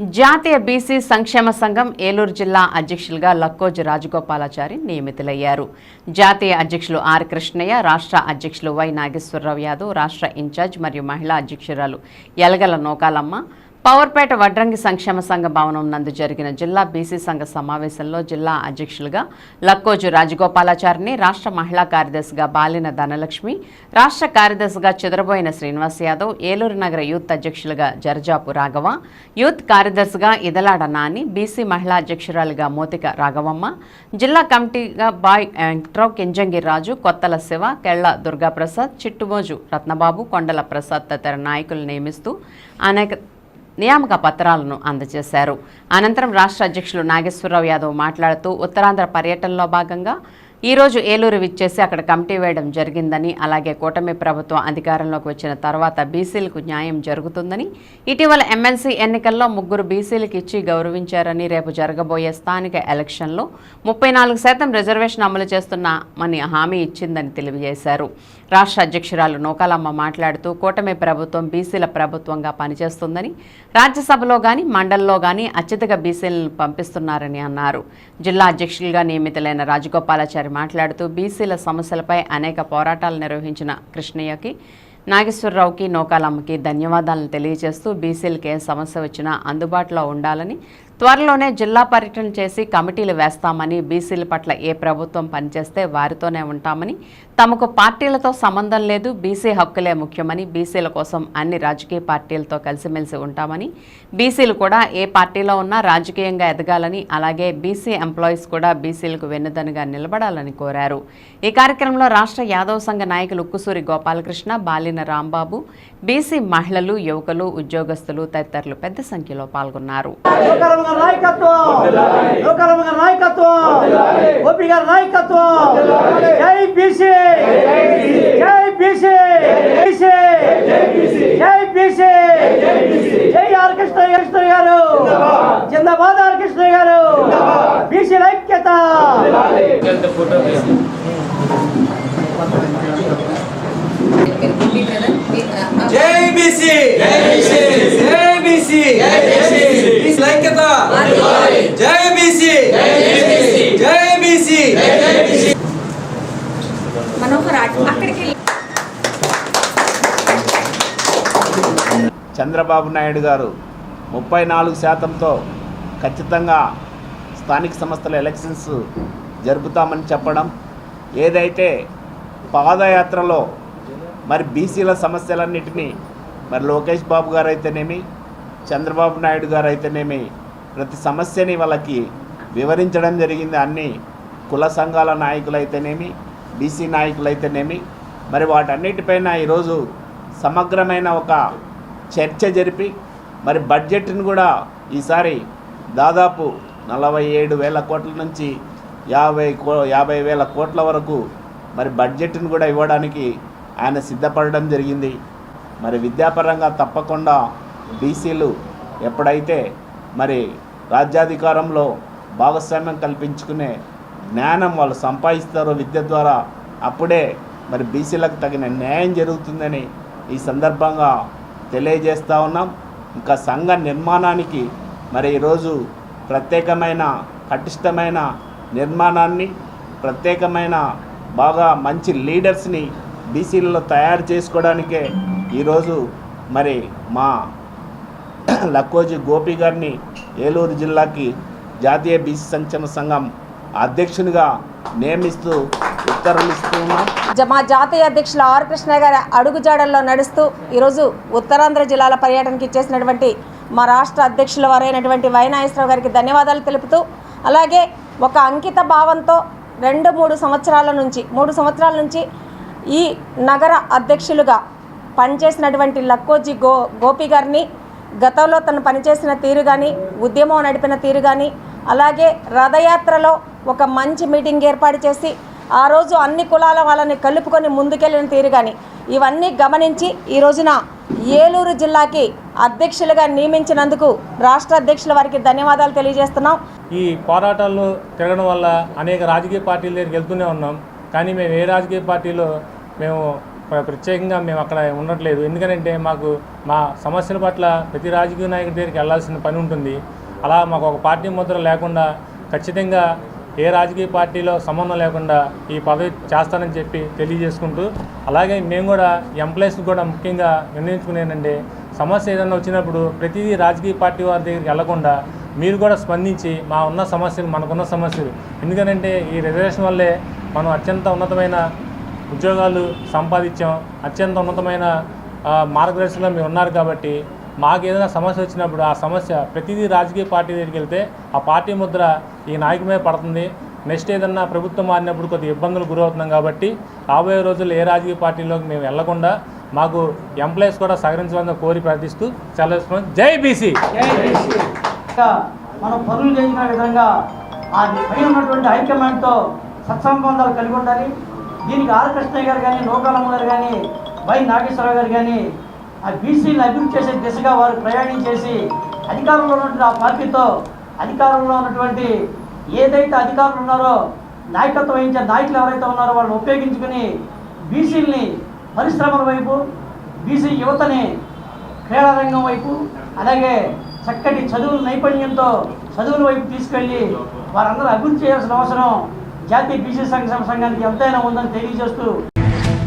జాతీయ బీసీ సంక్షేమ సంఘం ఏలూరు జిల్లా అధ్యక్షులుగా లక్కోజు రాజగోపాలాచారి నియమితులయ్యారు. జాతీయ అధ్యక్షులు ఆర్ కృష్ణయ్య రాష్ట్ర అధ్యక్షులు వై నాగేశ్వరరావు యాదవ్ రాష్ట్ర ఇన్ఛార్జ్ మరియు మహిళా అధ్యక్షురాలు ఎలగల నోకాలమ్మ పవర్పేట వడ్రంగి సంక్షేమ సంఘ భవనం నందు జరిగిన జిల్లా బీసీ సంఘ సమావేశంలో జిల్లా అధ్యక్షులుగా లక్కోజు రాజగోపాలాచారిని రాష్ట్ర మహిళా కార్యదర్శిగా బాలిన ధనలక్ష్మి రాష్ట్ర కార్యదర్శిగా చెదరబోయిన శ్రీనివాస్ యాదవ్ ఏలూరు నగర యూత్ అధ్యక్షులుగా జరజాపు రాఘవ యూత్ కార్యదర్శిగా ఇదలాడ నాని బీసీ మహిళా అధ్యక్షురాలుగా మోతిక రాఘవమ్మ జిల్లా కమిటీగా బాయ్ వెంకట్రావు కింజంగి రాజు కొత్తల శివ కెళ్ళ దుర్గాప్రసాద్ చిట్టుమోజు రత్నబాబు కొండల ప్రసాద్ తదితర నాయకులు నియమిస్తూ అనేక నియామక పత్రాలను అందజేశారు. అనంతరం రాష్ట్ర అధ్యక్షులు నాగేశ్వరరావు యాదవ్ మాట్లాడుతూ ఉత్తరాంధ్ర పర్యటనలో భాగంగా ఈరోజు ఏలూరు విచ్చేసి అక్కడ కమిటీ వేయడం జరిగిందని అలాగే కూటమి ప్రభుత్వం అధికారంలోకి వచ్చిన తర్వాత బీసీలకు న్యాయం జరుగుతుందని ఇటీవల ఎమ్మెల్సీ ఎన్నికల్లో ముగ్గురు బీసీలకు ఇచ్చి గౌరవించారని రేపు జరగబోయే స్థానిక ఎలక్షన్లో ముప్పై నాలుగు శాతం రిజర్వేషన్ అమలు చేస్తున్నామని హామీ ఇచ్చిందని తెలియజేశారు. రాష్ట్ర అధ్యక్షురాలు నూకాలమ్మ మాట్లాడుతూ కూటమి ప్రభుత్వం బీసీల ప్రభుత్వంగా పనిచేస్తుందని రాజ్యసభలో గాని మండల్లో గాని అత్యధిక బీసీలను పంపిస్తున్నారని అన్నారు. జిల్లా అధ్యక్షులుగా నియమితులైన రాజగోపాలాచారి మాట్లాడుతూ బీసీల సమస్యలపై అనేక పోరాటాలు నిర్వహించిన కృష్ణయ్యకి నాగేశ్వరరావుకి నోకాలమ్మకి ధన్యవాదాలను తెలియజేస్తూ బీసీలకి ఏ సమస్య వచ్చినా అందుబాటులో ఉండాలని త్వరలోనే జిల్లా పర్యటన చేసి కమిటీలు వేస్తామని బీసీల పట్ల ఏ ప్రభుత్వం పనిచేస్తే వారితోనే ఉంటామని తమకు పార్టీలతో సంబంధం లేదు బీసీ హక్కులే ముఖ్యమని బీసీల కోసం అన్ని రాజకీయ పార్టీలతో కలిసిమెలిసి ఉంటామని బీసీలు కూడా ఏ పార్టీలో ఉన్నా రాజకీయంగా ఎదగాలని అలాగే బీసీ ఎంప్లాయీస్ కూడా బీసీలకు వెన్నుదనుగా నిలబడాలని కోరారు. ఈ కార్యక్రమంలో రాష్ట్ర యాదవ్ సంఘ నాయకులు ఉక్కుసూరి గోపాలకృష్ణ బాలిన రాంబాబు బీసీ మహిళలు యువకులు ఉద్యోగస్తులు తదితరులు పెద్ద సంఖ్యలో పాల్గొన్నారు. గారి నాయకత్వం లోకరమ గారి నాయకత్వం. ఓపి గారి నాయకత్వం. జై బీసీ. జై బీసీ. బీసీ. జై బీసీ. జై ఆర్ కృష్ణ కృష్ణ గారు. జిందాబాద్. ఆర్ కృష్ణ గారు. బీసీ ఐక్యత. జై బీసీ జై బీసీ ఐక్యత జై బీసీ జై బీసీ మనోహర్ అట్- అక్కడికి చంద్రబాబు నాయుడు గారు ముప్పై నాలుగు శాతంతో ఖచ్చితంగా స్థానిక సంస్థల ఎలక్షన్స్ జరుపుతామని చెప్పడం ఏదైతే పాదయాత్రలో మరి బీసీల సమస్యలన్నిటినీ మరి లోకేష్ బాబు గారు అయితేనేమి చంద్రబాబు నాయుడు గారు అయితేనేమి ప్రతి సమస్యని వాళ్ళకి వివరించడం జరిగింది అన్ని కుల సంఘాల నాయకులైతేనేమి బీసీ నాయకులైతేనేమి మరి వాటన్నిటిపైన ఈరోజు సమగ్రమైన ఒక చర్చ జరిపి మరి బడ్జెట్ని కూడా ఈసారి దాదాపు నలభై ఏడు వేల కోట్ల నుంచి యాభై కో యాభై వేల కోట్ల వరకు మరి బడ్జెట్ని కూడా ఇవ్వడానికి ఆయన సిద్ధపడడం జరిగింది. మరి విద్యాపరంగా తప్పకుండా బీసీలు ఎప్పుడైతే మరి రాజ్యాధికారంలో భాగస్వామ్యం కల్పించుకునే జ్ఞానం వాళ్ళు సంపాదిస్తారో విద్య ద్వారా అప్పుడే మరి బీసీలకు తగిన న్యాయం జరుగుతుందని ఈ సందర్భంగా తెలియజేస్తూ ఉన్నాం. ఇంకా సంఘ నిర్మాణానికి మరి ఈరోజు ప్రత్యేకమైన పటిష్టమైన నిర్మాణాన్ని ప్రత్యేకమైన బాగా మంచి లీడర్స్ని బీసీలలో తయారు చేసుకోవడానికే ఈరోజు మరి మా లక్కోజీ గోపి గారిని ఏలూరు జిల్లాకి జాతీయ బీసీ సంక్షేమ సంఘం అధ్యక్షునిగా నియమిస్తూ ఉత్తర్వులు ఇస్తూ మా జాతీయ అధ్యక్షులు ఆర్ కృష్ణ గారి అడుగుజాడల్లో నడుస్తూ ఈరోజు ఉత్తరాంధ్ర జిల్లాల పర్యటనకి ఇచ్చేసినటువంటి మా రాష్ట్ర అధ్యక్షుల వారైనటువంటి వైనాగేశ్వరరావు గారికి ధన్యవాదాలు తెలుపుతూ అలాగే ఒక అంకిత భావంతో రెండు మూడు సంవత్సరాల నుంచి మూడు సంవత్సరాల నుంచి ఈ నగర అధ్యక్షులుగా పనిచేసినటువంటి లక్కోజీ గో గోపి గారిని గతంలో తను పనిచేసిన తీరు కానీ ఉద్యమం నడిపిన తీరు కానీ అలాగే రథయాత్రలో ఒక మంచి మీటింగ్ ఏర్పాటు చేసి ఆ రోజు అన్ని కులాల వాళ్ళని కలుపుకొని ముందుకెళ్ళిన తీరు కానీ ఇవన్నీ గమనించి ఈ రోజున ఏలూరు జిల్లాకి అధ్యక్షులుగా నియమించినందుకు రాష్ట్ర అధ్యక్షుల వారికి ధన్యవాదాలు తెలియజేస్తున్నాం. ఈ పోరాటాల్లో తిరగడం వల్ల అనేక రాజకీయ పార్టీల దగ్గరికి వెళ్తూనే ఉన్నాం. కానీ మేము ఏ రాజకీయ పార్టీలో మేము ప్రత్యేకంగా మేము అక్కడ ఉండట్లేదు. ఎందుకంటే మాకు మా సమస్యల పట్ల ప్రతి రాజకీయ నాయకుడి దగ్గరికి వెళ్ళాల్సిన పని ఉంటుంది. అలా మాకు ఒక పార్టీ ముద్ర లేకుండా ఖచ్చితంగా ఏ రాజకీయ పార్టీలో సంబంధం లేకుండా ఈ పదవి చేస్తానని చెప్పి తెలియజేసుకుంటూ అలాగే మేము కూడా ఎంప్లాయీస్ కూడా ముఖ్యంగా నిర్ణయించుకునేనండి సమస్య ఏదైనా వచ్చినప్పుడు ప్రతిదీ రాజకీయ పార్టీ వారి దగ్గరికి వెళ్ళకుండా మీరు కూడా స్పందించి మా ఉన్న సమస్యలు మనకున్న సమస్యలు. ఎందుకనంటే ఈ రిజర్వేషన్ వల్లే మనం అత్యంత ఉన్నతమైన ఉద్యోగాలు సంపాదించాం అత్యంత ఉన్నతమైన మార్గదర్శనంలో మీరు ఉన్నారు కాబట్టి మాకు ఏదైనా సమస్య వచ్చినప్పుడు ఆ సమస్య ప్రతిదీ రాజకీయ పార్టీ దగ్గరికి వెళ్తే ఆ పార్టీ ముద్ర ఈ నాయకమే పడుతుంది. నెక్స్ట్ ఏదన్నా ప్రభుత్వం మారినప్పుడు కొద్ది ఇబ్బందులు గురవుతున్నాం కాబట్టి రాబోయే రోజుల్లో ఏ రాజకీయ పార్టీలోకి మేము వెళ్ళకుండా మాకు ఎంప్లాయీస్ కూడా సహకరించాలని కోరి ప్రార్థిస్తూ సెలవుస్తున్నాం జై బీసీ! ఇంకా మనం పనులు చేసిన విధంగా ఆ పై ఉన్నటువంటి హైకమాండ్తో సత్సంబంధాలు కలిగి ఉండాలి. దీనికి ఆర్ కృష్ణయ్య గారు కానీ లోకాలమ్మ గారు కానీ వై నాగేశ్వరరావు గారు కానీ ఆ బీసీని అభివృద్ధి చేసే దిశగా వారు ప్రయాణం చేసి అధికారంలో ఉన్నటువంటి ఆ పార్టీతో అధికారంలో ఉన్నటువంటి ఏదైతే అధికారులు ఉన్నారో నాయకత్వం వహించే నాయకులు ఎవరైతే ఉన్నారో వాళ్ళని ఉపయోగించుకుని బీసీలని పరిశ్రమల వైపు బీసీ యువతని క్రీడారంగం వైపు అలాగే చక్కటి చదువుల నైపుణ్యంతో చదువుల వైపు తీసుకెళ్ళి వారందరూ అభివృద్ధి చేయాల్సిన అవసరం జాతీయ బీసీ సంక్షేమ సంఘానికి ఎంతైనా ఉందని తెలియజేస్తూ